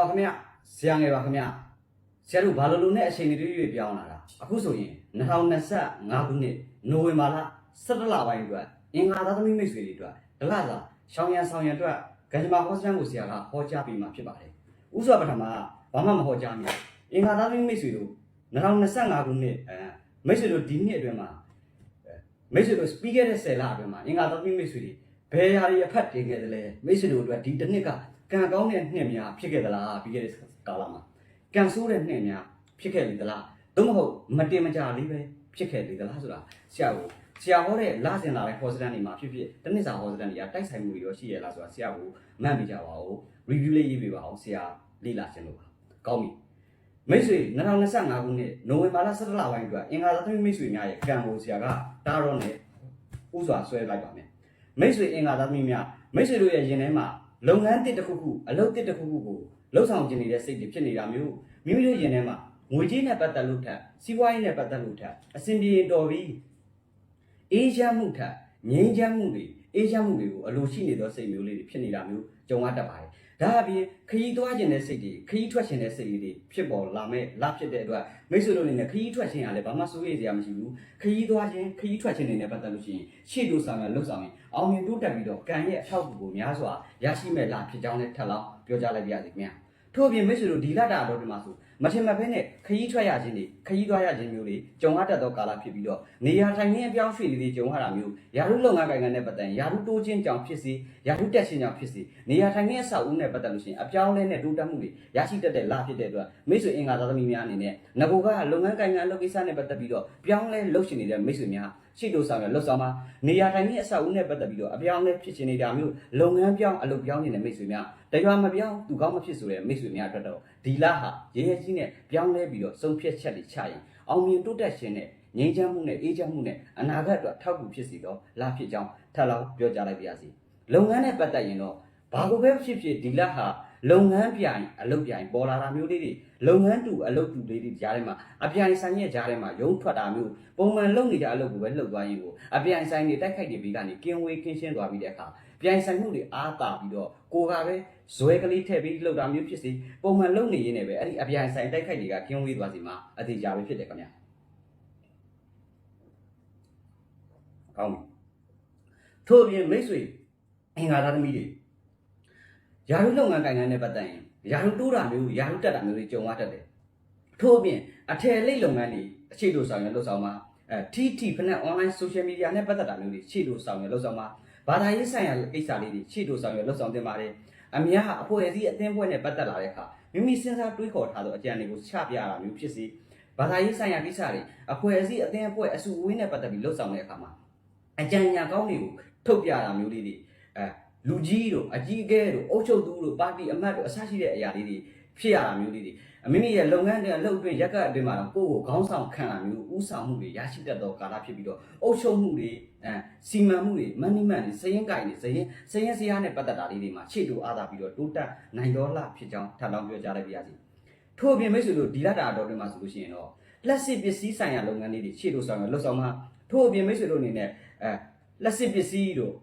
ပါခင်ဗျဆရာငယ်ပါခင်ဗျဆရာတို့ဘာလို့လို့နဲ့အချိန်တွေရွေ့ပြောင်းလာတာအခုဆိုရင်2025ခုနှစ်နိုဝင်ဘာလ17လပိုင်းအတွက်အင်္ဂါသားသမီးမိတ်ဆွေတွေအတွက်ဒလသာရှောင်းရံဆောင်ရံအတွက်ကကြမ္မာဟောစတန်ကိုဆရာကဟောကြားပေးမှာဖြစ်ပါတယ်ဥစွာပထမဘာမှမဟောကြားမိဘူးအင်္ဂါသားသမီးမိတ်ဆွေတို့2025ခုနှစ်အဲမိတ်ဆွေတို့ဒီနှစ်အတွင်းမှာအဲမိတ်ဆွေတို့ပြီးခဲ့တဲ့10လအတွင်းမှာအင်္ဂါသားသမီးမိတ်ဆွေတွေဘယ်ဟာတွေအဖတ်တင်ခဲ့တယ်လဲမိတ်ဆွေတို့အတွက်ဒီတစ်နှစ်က ကံကောင်းတဲ့နှစ်များဖြစ်ခဲ့သလားပြီးခဲ့တဲ့ကာလမှာကံဆိုးတဲ့နှစ်များဖြစ်ခဲ့လေသလားသို့မဟုတ်မတင်မကြလေးပဲဖြစ်ခဲ့လေသလားဆိုတာဆရာကိုဆရာဟောတဲ့လဆင်လာတဲ့ဟောစတန်တွေမှာဖြစ်ဖြစ်တနစ်စာဟောစတန်တွေကတိုက်ဆိုင်မှုတွေရောရှိရလားဆိုတာဆရာကိုမှတ်မိကြပါဦး review လေးရေးပေးပါအောင်ဆရာလေ့လာခြင်းလို့ပါကောင်းပြီမိတ်ဆွေ2025ခုနှစ်နိုဝင်ဘာလ17လပိုင်းအတွက်အင်္ဂါသမီးမိတ်ဆွေများရဲ့ကံကိုဆရာကတားတော့နဲ့ဥစွာဆွဲလိုက်ပါမယ်မိတ်ဆွေအင်္ဂါသမီးများမိတ်ဆွေတို့ရဲ့ရင်ထဲမှာ လုပ်ငန်းတစ်တစ်ခုခုအလုပ်တစ်တစ်ခုခုကိုလှုပ်ဆောင်ခြင်းနေတဲ့စိတ်တွေဖြစ်နေတာမျိုးမိမိတို့ရင်ထဲမှာငွေကြေးနဲ့ပတ်သက်လို့ထက်စီးပွားရေးနဲ့ပတ်သက်လို့ထက်အစဉ်ပြေတော်ပြီးအေးချမ်းမှုထက်ငြိမ်းချမ်းမှုတွေအေးချမ်းမှုတွေကိုအလိုရှိနေသောစိတ်မျိုးလေးတွေဖြစ်နေတာမျိုးကြုံရတတ်ပါတယ် ဒါအပြင်ခရီးသွားခြင်းတဲ့စိတ်တွေခရီးထွက်ခြင်းတဲ့စိတ်လေးတွေဖြစ်ပေါ်လာမဲ့လဖြစ်တဲ့အတွက်မိတ်ဆွေတို့အနေနဲ့ခရီးထွက်ခြင်းကလည်းဘာမှစိုးရိမ်စရာမရှိဘူးခရီးသွားခြင်းခရီးထွက်ခြင်းတွေနဲ့ပတ်သက်လို့ရှိရင်ရှေ့တို့ဆောင်ရလှုပ်ဆောင်ရင်အောင်မြင်တိုးတက်ပြီးတော့ကံရဲ့အထောက်အကူကိုများစွာရရှိမဲ့လဖြစ်ကြောင်းလည်းထပ်လောင်းပြောကြားလိုက်ပါရစေခင်ဗျာထို့အပြင်မိတ်ဆွေတို့ဒီလတာတော်ဒီမှာဆို မထင်မှတ်ဖဲနဲ့ခရီးထွက်ရခြင်းတွေခရီးသွားရခြင်းမျိုးတွေကြုံရတတ်သောကာလဖြစ်ပြီးတော့နေရာထိုင်ခင်းအပြောင်းရွှေ့လေးတွေကြုံရတာမျိုးယာရုလုပ်ငန်းကိုင်ငံနဲ့ပတ်သက်ရင်ယာရုတိုးခြင်းကြောင့်ဖြစ်စေယာရုတက်ခြင်းကြောင့်ဖြစ်စေနေရာထိုင်ခင်းအဆောက်အဦနဲ့ပတ်သက်လို့ရှိရင်အပြောင်းလဲနဲ့တိုးတက်မှုတွေရရှိတတ်တဲ့လဖြစ်တဲ့အတွက်မိတ်ဆွေအင်္ဂါသားသမီးများအနေနဲ့ငကိုကလုပ်ငန်းကိုင်ငံလုပ်ကိစ္စနဲ့ပတ်သက်ပြီးတော့ပြောင်းလဲလုပ်ရှင်နေတဲ့မိတ်ဆွေများရှိတို့ဆောင်ရလှုပ်ဆောင်မှာနေရာထိုင်ခင်းအဆောက်အဦနဲ့ပတ်သက်ပြီးတော့အပြောင်းလဲဖြစ်ရှင်နေတာမျိုးလုပ်ငန်းပြောင်းအလုပ်ပြောင်းနေတဲ့မိတ်ဆွေများ တရွာမပြောင်းသူကောင်းမဖြစ်ဆိုတဲ့မိတ်ဆွေများအတွက်တော့ဒီလဟာရဲရဲကြီးနဲ့ပြောင်းလဲပြီးတော့စုံဖြတ်ချက်တွေချရင်အောင်မြင်တိုးတက်ရှင်တဲ့ငြိမ်းချမ်းမှုနဲ့အေးချမ်းမှုနဲ့အနာဂတ်အတွက်ထောက်ကူဖြစ်စီတော့လာဖြစ်ကြောင်းထပ်လောင်းပြောကြားလိုက်ပါရစေလုပ်ငန်းနဲ့ပတ်သက်ရင်တော့ဘာကိုပဲဖြစ်ဖြစ်ဒီလဟာလုပ်ငန်းပြိုင်အလုပ်ပြိုင်ပေါ်လာတာမျိုးလေးတွေလုပ်ငန်းတူအလုပ်တူလေးတွေကြားထဲမှာအပြိုင်ဆိုင်ရဲ့ကြားထဲမှာရုံးထွက်တာမျိုးပုံမှန်လုပ်နေတဲ့အလုပ်ကိုပဲလှုပ်သွားရင်ကိုအပြိုင်ဆိုင်တွေတိုက်ခိုက်နေပြီးကနေကင်းဝေးကင်းရှင်းသွားပြီးတဲ့အခါ ပြိုင်ဆိုင်မှုတွေအားတာပြီးတော့ကိုကပဲဇွဲကလေးထည့်ပြီးလှုပ်တာမျိုးဖြစ်စီပုံမှန်လုပ်နေရင်းနဲ့ပဲအဲ့ဒီအပြိုင်ဆိုင်တိုက်ခိုက်တွေကကင်းဝေးသွားစီမှာအသေးကြပဲဖြစ်တယ်ခင်ဗျာကောင်းပြီထို့အပြင်မိတ်ဆွေအင်္ဂါသားသမီးတွေယာရုလုပ်ငန်းကိုင်ငန်းနဲ့ပတ်သက်ရင်ယာရုတိုးတာမျိုးယာရုတက်တာမျိုးတွေကြုံရတတ်တယ်ထို့အပြင်အထည်လိပ်လုပ်ငန်းတွေအခြေတို့ဆောင်ရလှုပ်ဆောင်မှာအဲ TT ဖက် online social media နဲ့ပတ်သက်တာမျိုးတွေခြေတို့ဆောင်ရလှုပ်ဆောင်မှာ ဘာသာရေးဆိုင်ရာကိစ္စလေးတွေခြေတို့ဆောင်ရလှုပ်ဆောင်တင်ပါတယ်အများအဖွဲ့အစည်းအသင်းဖွဲ့နဲ့ပတ်သက်လာတဲ့အခါမိမိစဉ်းစားတွေးခေါ်ထားသောအကြံတွေကိုချပြတာမျိုးဖြစ်စီဘာသာရေးဆိုင်ရာကိစ္စတွေအဖွဲ့အစည်းအသင်းအဖွဲ့အစုအဝေးနဲ့ပတ်သက်ပြီးလှုပ်ဆောင်တဲ့အခါမှာအကြံဉာဏ်ကောင်းတွေကိုထုတ်ပြတာမျိုးလေးတွေအဲလူကြီးတို့အကြီးအကဲတို့အုပ်ချုပ်သူတို့ပါတီအမတ်တို့အစရှိတဲ့အရာလေးတွေဖြစ်ရတာမျိုးလေးတွေအ မိမိရဲ့လုပ်ငန်းတွေအလုပ်အတွင်းရက်ကအတွင်းမှာတော့ကိုယ့်ကိုခေါင်းဆောင်ခံတာမျိုးဥဆောင်မှုတွေရရှိတတ်သောကာလဖြစ်ပြီးတော့အုပ်ချုပ်မှုတွေအဲစီမံမှုတွေမန်နီမန်တွေစရင်ကိုင်တွေစရင်စရင်စရာနဲ့ပတ်သက်တာလေးတွေမှာခြေတူအားသာပြီးတော့တိုးတက်နိုင်တော်လာဖြစ်ကြောင်းထပ်လောင်းပြောကြားလိုက်ပါရစေထို့အပြင်မိတ်ဆွေတို့ဒီလတာတော်တွင်မှာဆိုလို့ရှိရင်တော့လက်စစ်ပစ္စည်းဆိုင်ရာလုပ်ငန်းလေးတွေခြေတူဆောင်ရလှုပ်ဆောင်မှာထို့အပြင်မိတ်ဆွေတို့အနေနဲ့အဲလက်စစ်ပစ္စည်းတို့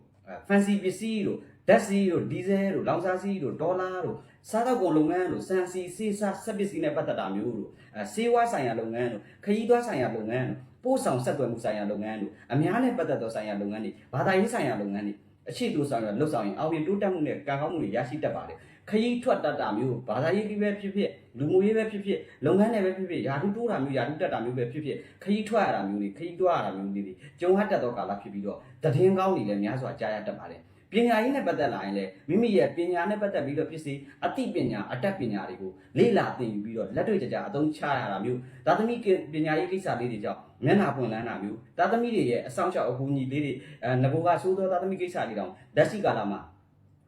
fancy ပစ္စည်းတို့ ဓာတ်ဆီတို့ဒီဇယ်တို့လောင်စာဆီတို့ဒေါ်လာတို့စားတော့ကုန်လုပ်ငန်းတို့စံစီစေးစားစက်ပစ္စည်းနဲ့ပတ်သက်တာမျိုးတို့အဲဆေးဝါးဆိုင်ရာလုပ်ငန်းတို့ခရီးသွားဆိုင်ရာလုပ်ငန်းတို့ပို့ဆောင်ဆက်သွယ်မှုဆိုင်ရာလုပ်ငန်းတို့အများနဲ့ပတ်သက်သောဆိုင်ရာလုပ်ငန်းတွေဘာသာရေးဆိုင်ရာလုပ်ငန်းတွေအခြေတူဆောင်ရလှုပ်ဆောင်ရင်အောင်ရင်တိုးတက်မှုနဲ့ကံကောင်းမှုတွေရရှိတတ်ပါတယ်ခရီးထွက်တတ်တာမျိုးဘာသာရေးကြီးပဲဖြစ်ဖြစ်လူမှုရေးပဲဖြစ်ဖြစ်လုပ်ငန်းတွေပဲဖြစ်ဖြစ်ယာတုတိုးတာမျိုးယာတုတက်တာမျိုးပဲဖြစ်ဖြစ်ခရီးထွက်ရတာမျိုးတွေခရီးတွားရတာမျိုးတွေကြုံရတတ်သောကာလဖြစ်ပြီးတော့တည်င်းကောင်းတွေလည်းများစွာကြားရတတ်ပါတယ် ပညာရေးနဲ့ပတ်သက်လာရင်လည်းမိမိရဲ့ပညာနဲ့ပတ်သက်ပြီးတော့ဖြစ်စေအသိပညာအတတ်ပညာတွေကိုလေ့လာသင်ယူပြီးတော့လက်တွေ့ကြကြအသုံးချရတာမျိုးဒါသမီးပညာရေးကိစ္စလေးတွေကြောင့်မျက်နှာပွင့်လန်းတာမျိုးဒါသမီးတွေရဲ့အဆောင်ရှောက်အကူအညီလေးတွေအဲငဘိုကသိုးသောဒါသမီးကိစ္စတွေတောင်လက်ရှိကာလမှာ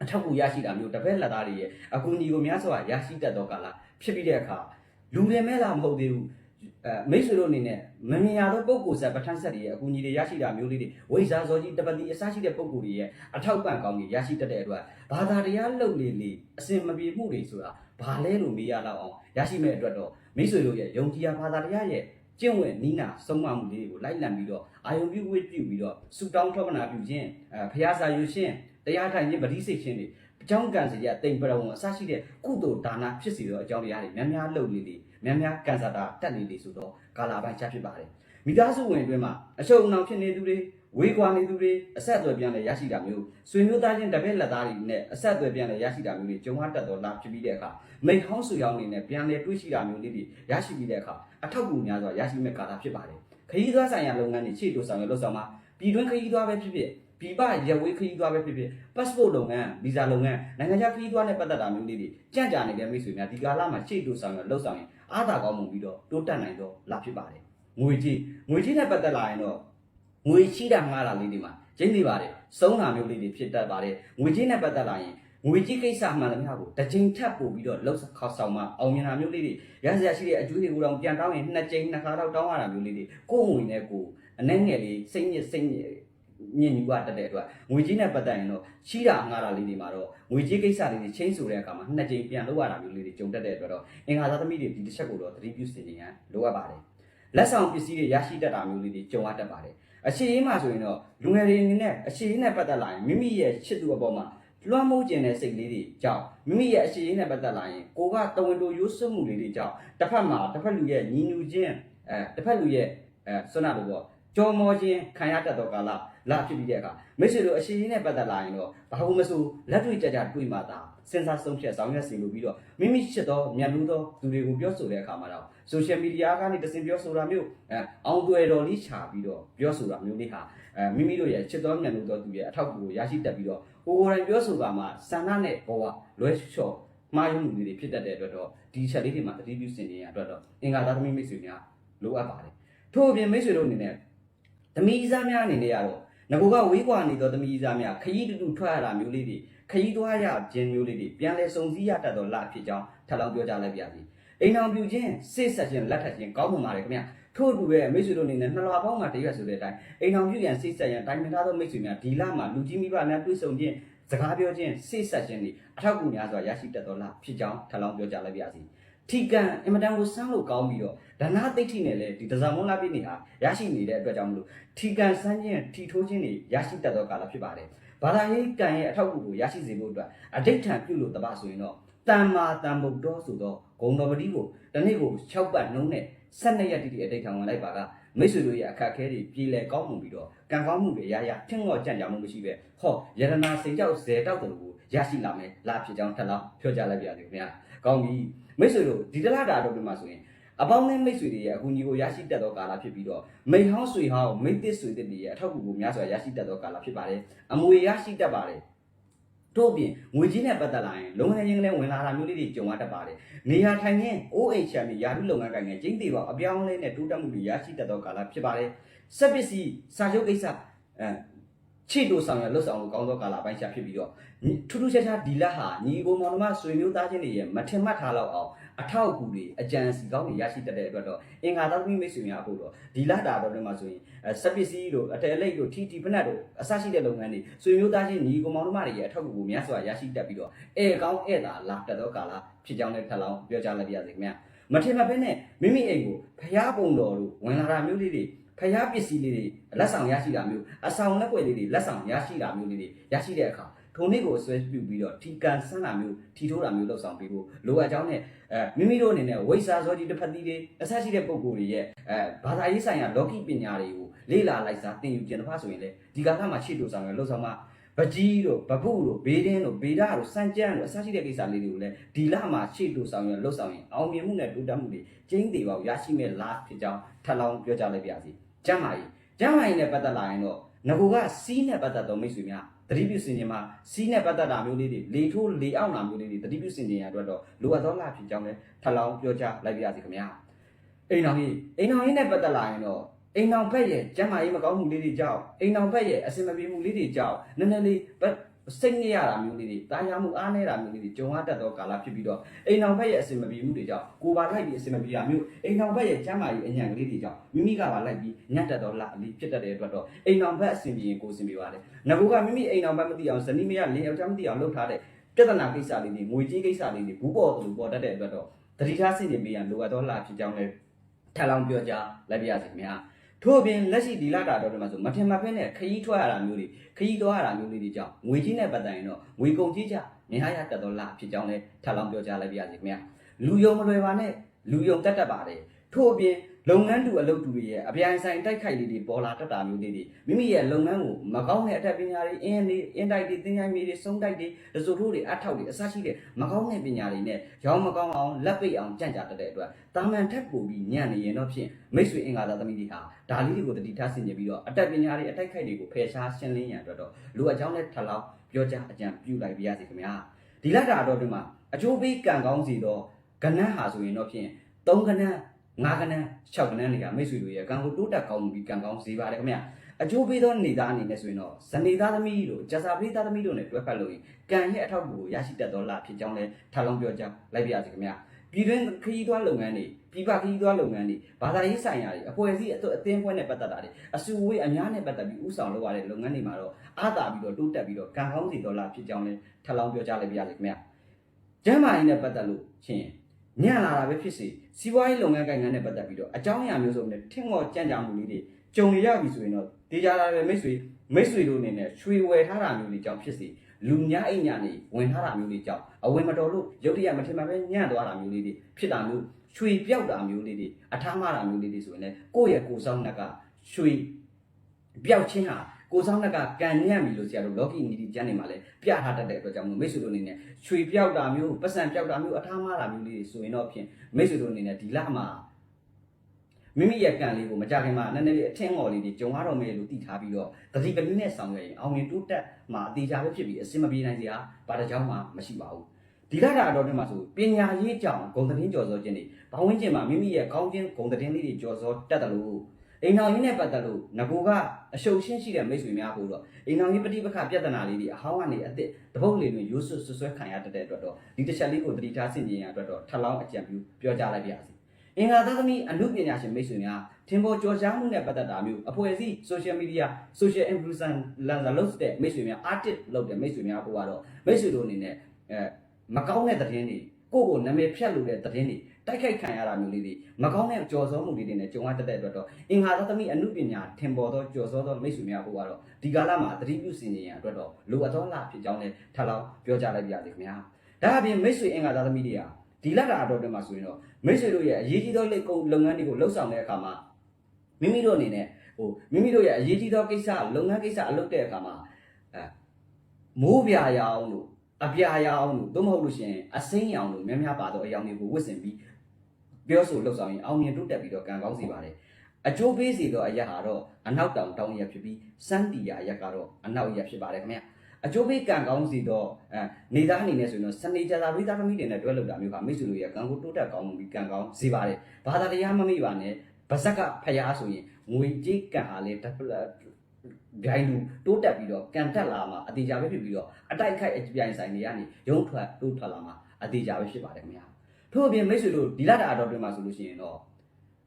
အထောက်အကူရရှိတာမျိုးတစ်ဖက်လက်သားတွေရဲ့အကူအညီကိုများစွာရရှိတတ်သောကာလဖြစ်ပြီးတဲ့အခါလူတွေမဲ့လားမဟုတ်သေးဘူး အဲမိတ်ဆွေတို့အနေနဲ့မမြင်ရသောပုံကိုယ်ဆက်ပဋ္ဌာန်းဆက်တွေရဲ့အကူအညီတွေရရှိတာမျိုးလေးတွေဝိဇာဇောကြီးတပတိအစရှိတဲ့ပုံကိုယ်တွေရဲ့အထောက်ပံ့ကောင်းကြီးရရှိတတ်တဲ့အတွက်ဘာသာတရားလှုပ်လေလေအစင်မပြေမှုတွေဆိုတာဘာလဲလို့မေးရတော့အောင်ရရှိမဲ့အတွက်တော့မိတ်ဆွေတို့ရဲ့ယုံကြည်ရာဘာသာတရားရဲ့ကျင့်ဝတ်နီးနာဆုံးမမှုလေးတွေကိုလိုက်လံပြီးတော့အာယုံပြုဝိပြုပြီးတော့ဆူတောင်းထောပနာပြုခြင်းအဲဖျားစာယူခြင်းတရားထိုင်ခြင်းဗတိစိတ်ခြင်းတွေအကြောင်းကံစီရတိမ်ပရဝံအစရှိတဲ့ကုသိုလ်ဒါနဖြစ်စီသောအကြောင်းတရားတွေများများလုပ်လေလေ များများကံစားတာတက်လေလေဆိုတော့ကာလာပိုင်းချဖြစ်ပါတယ်မိသားစုဝင်အတွင်းမှာအရှုံအနောင်ဖြစ်နေသူတွေဝေးကွာနေသူတွေအဆက်အသွယ်ပြန်လဲရရှိတာမျိုးဆွေမျိုးသားချင်းတပည့်လက်သားတွေနဲ့အဆက်အသွယ်ပြန်လဲရရှိတာမျိုးတွေကြုံရတတ်တော့လာဖြစ်ပြီးတဲ့အခါမိတ်ဟောင်းဆွေဟောင်းတွေနဲ့ပြန်လဲတွေးရှိတာမျိုးလေးတွေရရှိပြီးတဲ့အခါအထောက်အကူများစွာရရှိမဲ့ကာလဖြစ်ပါတယ်ခရီးသွားဆိုင်ရာလုပ်ငန်းတွေခြေတိုးဆောင်ရလို့ဆောင်မှာပြည်တွင်းခရီးသွားပဲဖြစ်ဖြစ်ပြည်ပရဝေးခရီးသွားပဲဖြစ်ဖြစ် passport လုပ်ငန်းဗီဇာလုပ်ငန်းနိုင်ငံခြားခရီးသွားနဲ့ပတ်သက်တာမျိုးလေးတွေကြံ့ကြာနေတဲ့မိတ်ဆွေများဒီကာလမှာခြေတိုးဆောင်ရလို့ဆောင်ရင် အားသာကောင်းမှုပြီးတော့တိုးတက်နိုင်တော့လာဖြစ်ပါတယ်ငွေကြီးငွေကြီးနဲ့ပတ်သက်လာရင်တော့ငွေရှိတာငှားတာလေးတွေမှာကျင်းနေပါတယ်စုံတာမျိုးလေးတွေဖြစ်တတ်ပါတယ်ငွေကြီးနဲ့ပတ်သက်လာရင်ငွေကြီးကိစ္စမှန်သမျှကိုတစ်ချိန်ထပ်ပို့ပြီးတော့လှုပ်ခေါက်ဆောင်မှအောင်မြင်တာမျိုးလေးတွေရစရာရှိတဲ့အကျိုးတွေကိုတော့ပြန်တောင်းရင်နှစ်ကြိမ်နှစ်ခါတော့တောင်းရတာမျိုးလေးတွေကိုယ်ငွေနဲ့ကိုယ်အနှဲငယ်လေးစိတ်ညစ်စိတ်ညစ် ညင်ညူကတက်တဲ့အတွက်ငွေကြီးနဲ့ပတ်သက်ရင်တော့ရှိတာငှားတာလေးတွေမှာတော့ငွေကြီးကိစ္စလေးတွေချင်းဆိုတဲ့အခါမှာနှစ်ကြိမ်ပြန်လုပ်ရတာမျိုးလေးတွေကြုံတတ်တဲ့အတွက်တော့အင်္ဂါသားသမီးတွေဒီတစ်ချက်ကိုတော့သတိပြုစီရင်ရန်လိုအပ်ပါတယ်လက်ဆောင်ပစ္စည်းတွေရရှိတတ်တာမျိုးလေးတွေကြုံရတတ်ပါတယ်အခြေအင်းမှာဆိုရင်တော့လူငယ်တွေအနေနဲ့အခြေအင်းနဲ့ပတ်သက်လာရင်မိမိရဲ့ချစ်သူအပေါ်မှာလွှမ်းမိုးခြင်းတဲ့စိတ်လေးတွေကြောင့်မိမိရဲ့အခြေအင်းနဲ့ပတ်သက်လာရင်ကိုကတဝန်တိုရိုးစွမှုလေးတွေကြောင့်တစ်ဖက်မှာတစ်ဖက်လူရဲ့ညီညူခြင်းအဲတစ်ဖက်လူရဲ့အဲဆွမ်းနာလို့ပေါ့ကြော်မောခြင်းခံရတတ်သောကာလ လာဖြစ်ပြီးတဲ့အခါမိတ်ဆွေတို့အခြေအင်းနဲ့ပတ်သက်လာရင်တော့ဘာလို့မဆိုလက်တွေ့ကြကြတွေ့မှသာစဉ်းစားဆုံးဖြတ်ဆောင်ရွက်စီလို့ပြီးတော့မိမိချစ်သောမြတ်လို့သောသူတွေကိုပြောဆိုတဲ့အခါမှာတော့ social media ကနေတစင်ပြောဆိုတာမျိုးအဲအောင်တွေ့တော်လေးခြာပြီးတော့ပြောဆိုတာမျိုးလေးဟာအဲမိမိတို့ရဲ့ချစ်တော်မြတ်လို့သောသူရဲ့အထောက်အကူကိုရရှိတတ်ပြီးတော့ကိုကိုယ်တိုင်ပြောဆိုတာမှာဆန္ဒနဲ့ဘဝလွဲချော်မှားယွင်းမှုတွေဖြစ်တတ်တဲ့အတွက်တော့ဒီချက်လေးတွေမှာတတိပြုစင်နေရအတွက်တော့အင်္ဂါသားသမီးမိတ်ဆွေများလိုအပ်ပါတယ်ထို့အပြင်မိတ်ဆွေတို့အနေနဲ့သမီးစားများအနေနဲ့ကတော့ ငကိုကဝေးကွာနေသောသမီးစားများခရီးတူတူထွက်ရတာမျိုးလေးတွေခရီးသွားရခြင်းမျိုးလေးတွေပြန်လဲစုံစည်းရတတ်တော့လဖြစ်ကြောင်းထပ်လောင်းပြောကြားလိုက်ပါစီအိမ်အောင်ပြူခြင်းစိတ်ဆက်ခြင်းလက်ထပ်ခြင်းကောင်းမှုပါတယ်ခင်ဗျထို့အတူပဲမိတ်ဆွေတို့အနေနဲ့နှစ်လပေါင်းမှာတရွက်ဆိုတဲ့အတိုင်းအိမ်အောင်ပြူရန်စိတ်ဆက်ရန်တိုင်းမထားသောမိတ်ဆွေများဒီလမှာလူကြီးမိဘများတွေ့ဆုံခြင်းစကားပြောခြင်းစိတ်ဆက်ခြင်းတွေအထောက်အကူများစွာရရှိတတ်တော်လားဖြစ်ကြောင်းထပ်လောင်းပြောကြားလိုက်ပါစီ ထီကန်အင်မတန်ကိုစမ်းလို့ကောင်းပြီးတော့ဒါနာသိဋ္ဌိနဲ့လည်းဒီတဇာမွန်လာပြည့်နေဟာရရှိနေတဲ့အတွက်ကြောင့်မလို့ထီကန်စမ်းခြင်းထီထိုးခြင်းတွေရရှိတတ်သောကာလဖြစ်ပါတယ်ဘာသာရေးကံရဲ့အထောက်အကူကိုရရှိစေဖို့အတွက်အဋိဋ္ဌံပြုလို့တပတ်ဆိုရင်တော့တမ္မာတမ္ဗုဒ္ဓဆိုတော့ဂုံတော်ပတိကိုတနေ့ကို6ပတ်နှုံးနဲ့12ရက်တိတိအဋိဋ္ဌံဝင်လိုက်ပါကမိတ်ဆွေတို့ရဲ့အခက်အခဲတွေပြည်လဲကောင်းမှုပြီးတော့ကံကောင်းမှုတွေရရထင်ငေါ့ကြံ့ကြမှုမရှိပဲဟောယရနာစိန်ကြောက်ဇေတောက်တယ်ကိုရရှိလာမယ်လာဖြစ်ကြောင်းထပ်လောင်းပြောကြလိုက်ပါရစေခင်ဗျာကောင်းပြီ မိတ်ဆွေတို့ဒီတလားတာတော့ပြမှာဆိုရင်အပေါင်းနဲ့မိတ်ဆွေတွေရဲ့အကူအညီကိုရရှိတတ်သောကာလဖြစ်ပြီးတော့မိတ်ဟောင်းဆွေဟောင်းမိတ်သစ်ဆွေသစ်တွေရဲ့အထောက်အကူကိုများစွာရရှိတတ်သောကာလဖြစ်ပါတယ်အမွေရရှိတတ်ပါတယ်တို့ပြင်ငွေကြီးနဲ့ပတ်သက်လာရင်လုံငန်းချင်းကလေးဝင်လာတာမျိုးလေးတွေကြုံရတတ်ပါတယ်နေရာထိုင်ရင် OHM ရာထူးလုပ်ငန်းကိုင်ငယ်ကျင်းသေးပါအပြောင်းအလဲနဲ့တိုးတက်မှုတွေရရှိတတ်သောကာလဖြစ်ပါတယ်စက်ပစ္စည်းစာချုပ်ကိစ္စအဲ ချစ်တို့ဆောင်ရလှုပ်ဆောင်လို့ကောင်းသောကာလပိုင်းရှာဖြစ်ပြီးတော့ထူးထူးခြားခြားဒီလက်ဟာညီကိုမောင်နှမဆွေမျိုးသားချင်းတွေရဲ့မထင်မှတ်ထားလောက်အောင်အထောက်အကူတွေအကြံစီကောင်းတွေရရှိတတ်တဲ့အတွက်တော့အင်္ဂါသားသမီးမိတ်ဆွေများဖို့တော့ဒီလက်တာတော့လည်းမှာဆိုရင်အဲစက်ပစ္စည်းတို့အတယ်လိတ်တို့ထီတီဖနက်တို့အစရှိတဲ့လုပ်ငန်းတွေဆွေမျိုးသားချင်းညီကိုမောင်နှမတွေရဲ့အထောက်အကူကိုများစွာရရှိတတ်ပြီးတော့အဲကောင်းအဲသာလာတတ်သောကာလဖြစ်ကြောင်းလည်းထပ်လောင်းပြောကြားလိုက်ပါရစေခင်ဗျာမထင်မှတ်ဘဲနဲ့မိမိအိမ်ကိုဖျားပုံတော်တို့ဝင်လာတာမျိုးလေးတွေ ဖျားပစ္စည်းလေးတွေလက်ဆောင်ရရှိတာမျိုးအဆောင်လက်ွက်လေးတွေလက်ဆောင်ရရှိတာမျိုးလေးတွေရရှိတဲ့အခါထုံနေ့ကိုဆွဲပြုပြီးတော့ထီကန်ဆန်းတာမျိုးထီထိုးတာမျိုးလှုပ်ဆောင်ပေးဖို့လိုအပ်ကြောင်းနဲ့အဲမိမိတို့အနေနဲ့ဝိစာဇောတိတစ်ဖက်သီးတွေအဆက်ရှိတဲ့ပုံကိုယ်တွေရဲ့အဲဘာသာရေးဆိုင်ရာလောကီပညာတွေကိုလေ့လာလိုက်စားသင်ယူကျင်တစ်ဖက်ဆိုရင်လေဒီကာလမှာရှေ့တို့ဆောင်ရလှုပ်ဆောင်မှာပကြီးတို့ဗပုတို့ဘေးတင်းတို့ဘေဒတို့စံကြမ်းတို့အစရှိတဲ့ကိစ္စလေးတွေကိုလည်းဒီလမှာရှေ့တို့ဆောင်ရလှုပ်ဆောင်ရင်အောင်မြင်မှုနဲ့တိုးတက်မှုတွေကျင်းသေးပါဘူးရရှိမဲ့လားဖြစ်ကြောင်းထပ်လောင်းပြောကြားလိုက်ပါစီ ကျမ်းမာရေးကျမ်းမာရေးနဲ့ပတ်သက်လာရင်တော့ငကိုကစီးနဲ့ပတ်သက်သောမိတ်ဆွေများတတိပြုစင်ခြင်းမှာစီးနဲ့ပတ်သက်တာမျိုးလေးတွေလေထိုးလေအောင်တာမျိုးလေးတွေတတိပြုစင်ခြင်းရအတွက်တော့လိုအပ်သောလားဖြစ်ကြောင်းလည်းထပ်လောင်းပြောကြားလိုက်ပါစီခင်ဗျာအိမ်တော်ကြီးအိမ်တော်ကြီးနဲ့ပတ်သက်လာရင်တော့အိမ်တော်ဘက်ရဲ့ကျမ်းမာရေးမကောင်းမှုလေးတွေကြောင့်အိမ်တော်ဘက်ရဲ့အစင်မပြေမှုလေးတွေကြောင့်နည်းနည်းလေး စိတ်ညစ်ရတာမျိုးလေးတွေတာယာမှုအားနည်းတာမျိုးလေးတွေကြုံရတတ်သောကာလဖြစ်ပြီးတော့အိမ်တော်ဘက်ရဲ့အစင်မပြေမှုတွေကြောင့်ကိုယ်ပါလိုက်ပြီးအစင်မပြေတာမျိုးအိမ်တော်ဘက်ရဲ့ကျမ်းမာရေးအညံကလေးတွေကြောင့်မိမိကပါလိုက်ပြီးညတ်တတ်သောလအလေးဖြစ်တတ်တဲ့အတွက်တော့အိမ်တော်ဘက်အစင်ပြေရင်ကိုယ်အစင်ပြေပါတယ်ငကူကမိမိအိမ်တော်ဘက်မသိအောင်ဇနီးမရလင်းယောက်ျားမသိအောင်လှုပ်ထားတဲ့ပြဿနာကိစ္စလေးတွေငွေကြေးကိစ္စလေးတွေဘူးပေါ်သူပေါ်တတ်တဲ့အတွက်တော့တတိထားစင်ကြင်ပေးရန်လိုအပ်သောလဖြစ်ကြောင်းလည်းထပ်လောင်းပြောကြားလိုက်ပါရစေခင်ဗျာ ထို့အပြင်လက်ရှိဒီလာတာတော့ဒီမှာဆိုမထင်မှတ်ဖဲနဲ့ခရီးထွက်ရတာမျိုးတွေခရီးသွားရတာမျိုးလေးတွေကြောင့်ငွေကြီးနဲ့ပတ်သက်ရင်တော့ငွေကုန်ကြီးကြမြင်ရရတက်တော်လာဖြစ်ကြောင်းလည်းထပ်လောင်းပြောကြားလိုက်ပါရစေခင်ဗျာလူယုံမလွယ်ပါနဲ့လူယုံတက်တတ်ပါတယ်ထို့အပြင် လုပ်ငန်းတူအလုပ်တူတွေရဲ့အပြိုင်ဆိုင်တိုက်ခိုက်လေးတွေပေါ်လာတတ်တာမျိုးလေးတွေမိမိရဲ့လုပ်ငန်းကိုမကောင်းတဲ့အတတ်ပညာတွေအင်းတွေအင်းတိုက်တွေသင်္ချိုင်းမြေတွေစုံတိုက်တွေရစိုးထိုးတွေအထောက်တွေအစရှိတဲ့မကောင်းတဲ့ပညာတွေနဲ့ရောင်းမကောင်းအောင်လက်ပိတ်အောင်ကြံ့ကြာတတ်တဲ့အတွက်တာမန်ထက်ပိုပြီးညံ့နေရင်တော့ဖြင့်မိတ်ဆွေအင်္ဂါသာသမီးတွေဟာဒါလေးတွေကိုတတိထားဆင်ခြင်ပြီးတော့အတတ်ပညာတွေအတိုက်ခိုက်တွေကိုဖယ်ရှားရှင်းလင်းရန်အတွက်တော့လူအကြောင်းနဲ့ထပ်လောင်းပြောကြားအကြံပြုလိုက်ပါရစေခင်ဗျာဒီလက်တာတော့ဒီမှာအကျိုးပေးကံကောင်းစီတော့ကဏ္ဍဟာဆိုရင်တော့ဖြင့်၃ကဏ္ဍ ၅ကဏ္ဍ၆ကဏ္ဍတွေကမိတ်ဆွေတို့ရဲ့ကံကိုတိုးတက်ကောင်းပြီးကံကောင်းစေပါတယ်ခင်ဗျာအကျိုးပေးသောနေသားအနေနဲ့ဆိုရင်တော့ဇနေသားသမီးတို့ကျဆာပေးသားသမီးတို့နဲ့တွဲဖက်လို့ရင်ကံရဲ့အထောက်အကူကိုရရှိတတ်သောလဖြစ်ကြောင်းလဲထပ်လောင်းပြောကြားလိုက်ပါရစေခင်ဗျာပြည်တွင်းခရီးသွားလုပ်ငန်းတွေပြည်ပခရီးသွားလုပ်ငန်းတွေဘာသာရေးဆိုင်ရာတွေအဖွဲ့အစည်းအသွအသင်းဖွဲ့နဲ့ပတ်သက်တာတွေအစုအဝေးအများနဲ့ပတ်သက်ပြီးဥဆောင်လုပ်ရတဲ့လုပ်ငန်းတွေမှာတော့အားသာပြီးတော့တိုးတက်ပြီးတော့ကံကောင်းစီဒေါ်လာဖြစ်ကြောင်းလဲထပ်လောင်းပြောကြားလိုက်ပါရစေခင်ဗျာကျမ်းမာရေးနဲ့ပတ်သက်လို့ချင်း ညံ့လာတာပဲဖြစ်စေစီးပွားရေးလုပ်ငန်းကိုင်ငန်းနဲ့ပတ်သက်ပြီးတော့အကြောင်းအရာမျိုးစုံနဲ့ထင်ငေါ်ကြံ့ကြာမှုလေးတွေကြုံရပြီဆိုရင်တော့တေချာလာတဲ့မိတ်ဆွေမိတ်ဆွေတို့အနေနဲ့ရွှေဝယ်ထားတာမျိုးတွေကြောင့်ဖြစ်စေလူများအိမ်ညာနေဝင်ထားတာမျိုးတွေကြောင့်အဝင်မတော်လို့ရုတ်တရက်မထင်မှပဲညံ့သွားတာမျိုးလေးတွေဖြစ်တာမျိုးရွှေပြောက်တာမျိုးလေးတွေအထားမတာမျိုးလေးတွေဆိုရင်လည်းကိုယ့်ရဲ့ကိုယ်ဆောင်နှက်ကရွှေပြောက်ချင်းဟာ ကိုယ်ဆောင်နှက်ကကန်ညံ့ပြီလို့ဆရာတို့လော်ကီနီတီကျမ်းနေမှာလဲပြထားတတ်တဲ့အတွက်ကြောင့်မို့မိတ်ဆွေတို့အနေနဲ့ရွှေပြောက်တာမျိုးပတ်စံပြောက်တာမျိုးအထားမတာမျိုးလေးတွေဆိုရင်တော့ဖြင့်မိတ်ဆွေတို့အနေနဲ့ဒီလမှာမိမိရဲ့ကံလေးကိုမကြခင်မှာနည်းနည်းလေးအထင်းငေါ်လေးတွေဂျုံရတော့မယ်လို့သိထားပြီးတော့တတိကလေးနဲ့ဆောင်ရွက်ရင်အောင်မြင်တိုးတက်မှာအသေးချာပဲဖြစ်ပြီးအစင်မပြေနိုင်စရာဘာတစ်ကြောင်းမှမရှိပါဘူးဒီလတာတော့ဒီမှာဆိုပညာရေးကြောင့်ဂုံသတင်းကြော်စောခြင်းတွေဘဝင်းကျင်မှာမိမိရဲ့ကောင်းခြင်းဂုံသတင်းလေးတွေကြော်စောတတ်တယ်လို့ အိမ်တော်ရင်းနဲ့ပတ်သက်လို့ငကိုကအရှုပ်ရှင်းရှိတဲ့မိတ်ဆွေများကိုတော့အိမ်တော်ရင်းပဋိပက္ခပြဿနာလေးတွေအဟောင်းကနေအစ်စ်တပုတ်လေးတွေရိုးဆွဆွဆွဲခံရတတ်တဲ့အတွက်တော့ဒီတစ်ချက်လေးကိုတတိထားဆင်ခြင်ရအတွက်တော့ထပ်လောင်းအကြံပြုပြောကြားလိုက်ပါရစေအင်္ဂါသားသမီးအမှုပညာရှင်မိတ်ဆွေများထင်ပေါ်ကြော်ကြားမှုနဲ့ပတ်သက်တာမျိုးအဖွဲ့အစည်း social media social influencer လန်ဇာလုပ်တဲ့မိတ်ဆွေများ artist လုပ်တဲ့မိတ်ဆွေများကိုကတော့မိတ်ဆွေတို့အနေနဲ့အဲမကောင်းတဲ့သတင်းတွေကိုယ့်ကိုနာမည်ဖြတ်လို့တဲ့သတင်းတွေ တိုက်ခိုက်ခံရတာမျိုးလေးတွေမကောင်းတဲ့ကြော်စောမှုတွေနဲ့ကြုံရတတ်တဲ့အတွက်တော့အင်္ဂါသားသမီးအမှုပညာထင်ပေါ်သောကြော်စောသောမိတ်ဆွေများကိုကတော့ဒီကာလမှာသတိပြုစင်ကြင်ရအတွက်တော့လိုအပ်သောလဖြစ်ကြောင်းလည်းထပ်လောင်းပြောကြားလိုက်ပါရစေခင်ဗျာဒါအပြင်မိတ်ဆွေအင်္ဂါသားသမီးတွေဟာဒီလတာအတော်တွင်မှာဆိုရင်တော့မိတ်ဆွေတို့ရဲ့အရေးကြီးသောလက်ကုပ်လုပ်ငန်းတွေကိုလှုပ်ဆောင်တဲ့အခါမှာမိမိတို့အနေနဲ့ဟိုမိမိတို့ရဲ့အရေးကြီးသောကိစ္စလုပ်ငန်းကိစ္စအလုပ်တဲ့အခါမှာအဲမိုးပြာရအောင်လို့အပြာရအောင်လို့သို့မဟုတ်လို့ရှိရင်အစိမ်းရောင်လို့များများပါသောအယောင်တွေကိုဝတ်ဆင်ပြီး ပြောဆိုလှုပ်ဆောင်ရင်အောင်မြင်တိုးတက်ပြီးတော့ကံကောင်းစေပါတယ်အကျိုးပေးစေသောအရာဟာတော့အနောက်တောင်တောင်ရက်ဖြစ်ပြီးစန်းတီယာအရက်ကတော့အနောက်ရက်ဖြစ်ပါတယ်ခင်ဗျာအကျိုးပေးကံကောင်းစီတော့အဲနေသားအနေနဲ့ဆိုရင်တော့စနေကြတာဝိသားသမီးတွေနဲ့တွဲလုပ်တာမျိုးကမိတ်ဆွေတို့ရဲ့ကံကိုတိုးတက်ကောင်းမှုပြီးကံကောင်းစေပါတယ်ဘာသာတရားမမိပါနဲ့ဗဇက်ကဖျားဆိုရင်ငွေကြေးကံဟာလေဓိုင်းလူတိုးတက်ပြီးတော့ကံတက်လာမှာအသေးချာပဲဖြစ်ပြီးတော့အတိုက်ခိုက်အပြိုင်ဆိုင်တွေကနေရုံးထွက်တိုးထွက်လာမှာအသေးချာပဲဖြစ်ပါတယ်ခင်ဗျာ ထို့အပြင်မိတ်ဆွေတို့ဒီလတာအတော်တွင်မှာဆိုလို့ရှိရင်တော့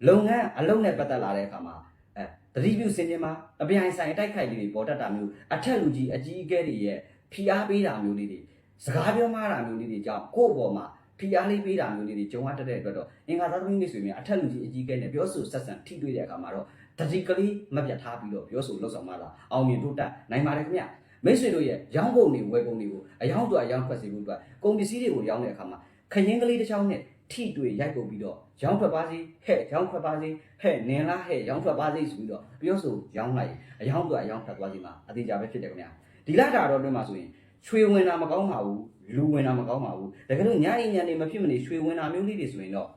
လုပ်ငန်းအလုပ်နဲ့ပတ်သက်လာတဲ့အခါမှာအဲတတိပြုစင်ကြင်မှာအပြိုင်ဆိုင်အတိုက်ခိုက်လေးတွေပေါ်တတ်တာမျိုးအထက်လူကြီးအကြီးအကဲတွေရဲ့ဖိအားပေးတာမျိုးလေးတွေစကားပြောမှားတာမျိုးလေးတွေကြောင့်ကိုယ့်အပေါ်မှာဖိအားလေးပေးတာမျိုးလေးတွေကြုံရတတ်တဲ့အတွက်တော့အင်္ဂါသားသမီးတွေဆိုရင်အထက်လူကြီးအကြီးအကဲနဲ့ပြောဆိုဆက်ဆံထိတွေ့တဲ့အခါမှာတော့တတိကလေးမပြတ်ထားပြီးတော့ပြောဆိုလှုပ်ဆောင်မှလာအောင်မြင်တိုးတက်နိုင်ပါတယ်ခင်ဗျမိတ်ဆွေတို့ရဲ့ရောင်းကုန်တွေဝယ်ကုန်တွေကိုအယောင်းတို့အယောင်းထွက်စေဖို့အတွက်ကုန်ပစ္စည်းတွေကိုရောင်းတဲ့အခါမှာ ခရင်ကလေးတစ်ချောင်းနဲ့ထိတွေ့ရိုက်ကုန်ပြီးတော့ရောင်းထွက်ပါစေဟဲ့ရောင်းထွက်ပါစေဟဲ့နင်လားဟဲ့ရောင်းထွက်ပါစေဆိုပြီးတော့ပြောဆိုရောင်းလိုက်အယောင်းတို့အယောင်းထွက်သွားစီမှာအသေးကြပဲဖြစ်တယ်ခင်ဗျဒီလာတာတော့တွင်မှာဆိုရင်ချွေဝင်တာမကောင်းပါဘူးလူဝင်တာမကောင်းပါဘူးတကယ်လို့ညအိညနေမဖြစ်မနေချွေဝင်တာမျိုးလေးတွေဆိုရင်တော့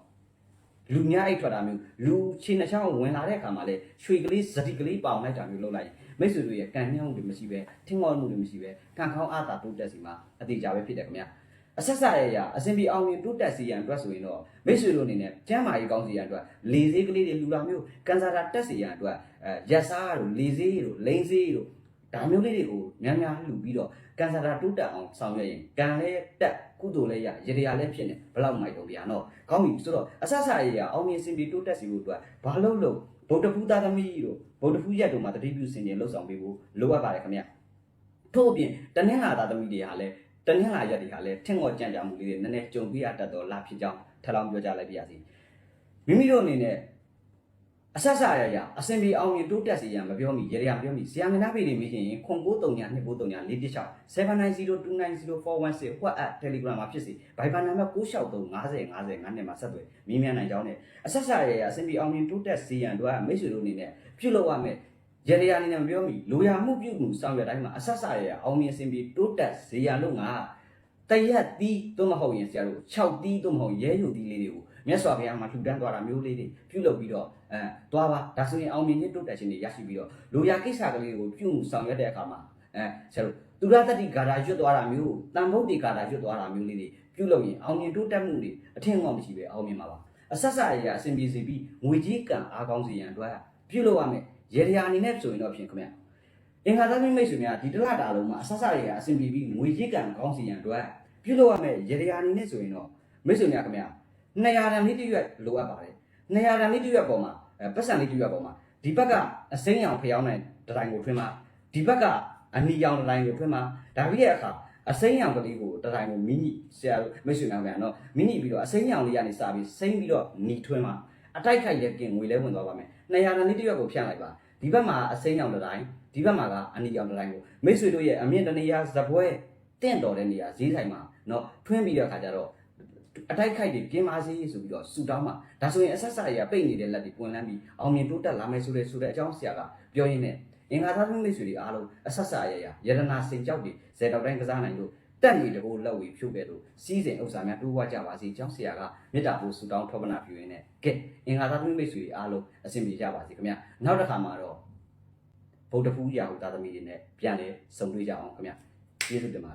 လူများအိတ်ထွက်တာမျိုးလူချင်းနှချောင်းဝင်လာတဲ့အခါမှာလေရွှေကလေးစတိကလေးပေါင်လိုက်တာမျိုးလုပ်လိုက်မိတ်ဆွေတို့ရဲ့ကံညောင်းတွေမရှိပဲထင်းငေါမှုတွေမရှိပဲကံခေါင်းအားသာတိုးတက်စီမှာအသေးကြပဲဖြစ်တယ်ခင်ဗျာ အဆက်ဆက်ရရအစဉ်ပြေအောင်ရင်တိုးတက်စီရန်အတွက်ဆိုရင်တော့မိတ်ဆွေတို့အနေနဲ့ကျမ်းမာရေးကောင်းစီရန်အတွက်လေသေးကလေးတွေလူလာမျိုးကန်ဆာတာတက်စီရန်အတွက်အဲရက်စားတို့လေသေးတို့လိန်သေးတို့ဒါမျိုးလေးတွေကိုများများလှူပြီးတော့ကန်ဆာတာတိုးတက်အောင်ဆောင်ရွက်ရင်ကံလည်းတက်ကုသိုလ်လည်းရရေတရာလည်းဖြစ်နေဘယ်လောက်မိုက်တော့ဗျာနော်ကောင်းပြီဆိုတော့အဆက်ဆက်ရရအောင်မြင်စင်ပြေတိုးတက်စီဖို့အတွက်ဘာလို့လို့ဗုဒ္ဓဖူးသားသမီးတို့ဗုဒ္ဓဖူးရက်တို့မှာတတိပြုစင်ရင်လှုပ်ဆောင်ပေးဖို့လိုအပ်ပါတယ်ခင်ဗျထို့အပြင်တနင်္လာသားသမီးတွေဟာလည်း တနင်္လာရက်တွေဟာလည်းထင်ငေါ်ကြံ့ကြမှုလေးတွေနည်းနည်းကြုံပြရတတ်တော့လာဖြစ်ကြောင်းထပ်လောင်းပြောကြားလိုက်ပါရစေမိမိတို့အနေနဲ့အဆက်ဆက်ရရအစင်ပြေအောင်ရင်တိုးတက်စေရန်မပြောမိရေရမပြောမိဆရာမနာပေတွေမိခင်ရင်ခွန်939 239 416 790416 WhatsApp Telegram မှာဖြစ်စီ Viber နံပါတ်963 50 50 9နဲ့မှာဆက်သွယ်မိမြန်နိုင်ကြောင်းနဲ့အဆက်ဆက်ရရအစင်ပြေအောင်ရင်တိုးတက်စေရန်တို့ကမိတ်ဆွေတို့အနေနဲ့ပြုလုပ်ရမယ် ရေရအနေနဲ့မပြောမိလိုရာမှုပြုမှုဆောင်ရွက်တိုင်းမှာအဆက်ဆက်ရရအောင်မြင်စင်ပြေတိုးတက်စေရန်လို့ငါတရက်တီးသို့မဟုတ်ရင်ဆရာတို့6တီးသို့မဟုတ်ရဲယူတီးလေးတွေကိုမြတ်စွာဘုရားမှာလှူဒန်းသွားတာမျိုးလေးတွေပြုလုပ်ပြီးတော့အဲသွားပါဒါဆိုရင်အောင်မြင်ခြင်းတိုးတက်ခြင်းတွေရရှိပြီးတော့လူရကိစ္စကလေးကိုပြုမှုဆောင်ရွက်တဲ့အခါမှာအဲဆရာတို့သူရတတိဂါထာရွတ်သွားတာမျိုးတန်ဖို့တိဂါထာရွတ်သွားတာမျိုးလေးတွေပြုလုပ်ရင်အောင်မြင်တိုးတက်မှုတွေအထင်ကောင်းမရှိပဲအောင်မြင်မှာပါအဆက်ဆက်အရာအစဉ်ပြေစီပြီးငွေကြီးကံအားကောင်းစေရန်အတွက်ပြုလုပ်ရမယ် ရေတရာအနေနဲ့ဆိုရင်တော့ဖြင့်ခင်ဗျအင်္ဂါသမီးမိတ်ဆွေများဒီတလတာလုံးမှာအဆက်ဆက်အရာအစဉ်ပြေပြီးငွေကြီးကံကောင်းစေရန်အတွက်ပြုလုပ်ရမယ်ရေတရာအနေနဲ့ဆိုရင်တော့မိတ်ဆွေများခင်ဗျ200တန်လေးတစ်ရွက်လိုအပ်ပါတယ်200တန်လေးတစ်ရွက်ပေါ်မှာအဲပတ်စံလေးတစ်ရွက်ပေါ်မှာဒီဘက်ကအစိမ်းရောင်ဖျောင်းတဲ့ဒတိုင်းကိုထွင်းမှာဒီဘက်ကအနီရောင်ဒတိုင်းကိုထွင်းမှာဒါပြီးရဲ့အခါအစိမ်းရောင်ကလေးကိုဒတိုင်းကိုမိနိဆရာတို့မိတ်ဆွေများပြန်တော့မိနိပြီးတော့အစိမ်းရောင်လေးကနေစပြီးစိမ့်ပြီးတော့နီထွင်းမှာအတိုက်ခိုက်ရက်ကင်ငွေလဲဝင်သွားပါမယ် 200တန်လေးတစ်ရွက်ကိုဖြန့်လိုက်ပါဒီဘက်မှာအစိမ်းရောင်ဒတိုင်းဒီဘက်မှာကအနီရောင်ဒတိုင်းကိုမိတ်ဆွေတို့ရဲ့အမြင့်တနေရာဇပွဲတင့်တော်တဲ့နေရာဈေးဆိုင်မှာเนาะထွင်းပြီးတဲ့အခါကျတော့ အတိုက်ခိုက်တွေကင်းပါစေဆိုပြီးတော့ဆူတောင်းမှာဒါဆိုရင်အဆက်ဆက်ရပိတ်နေတဲ့လက်တွေပွင့်လန်းပြီးအောင်မြင်တိုးတက်လာမယ်ဆိုတဲ့ဆိုတဲ့အကြောင်းဆရာကပြောရင်းနဲ့အင်္ဂါသားသမီးဆွေတွေအားလုံးအဆက်ဆက်ရရယရနာစိန်ကြောက်တွေဇေတောက်တိုင်းကစားနိုင်လို့ တက်နေတကိုလက်ဝေဖြုတ်ခဲ့လို့စီးစဉ်ဥစ္စာများတိုးဝကြပါစေအကြောင်းဆရာကမေတ္တာပို့ဆူတောင်းထောပနာပြုရင်းနဲ့ကဲအင်္ဂါသားသမီးဆွေတွေအားလုံးအဆင်ပြေကြပါစေခင်ဗျနောက်တစ်ခါမှာတော့ဗုဒ္ဓဖူးရာဟုသားသမီးတွေနဲ့ပြန်လဲဆုံတွေ့ကြအောင်ခင်ဗျကျေးဇူးတင်ပါတယ်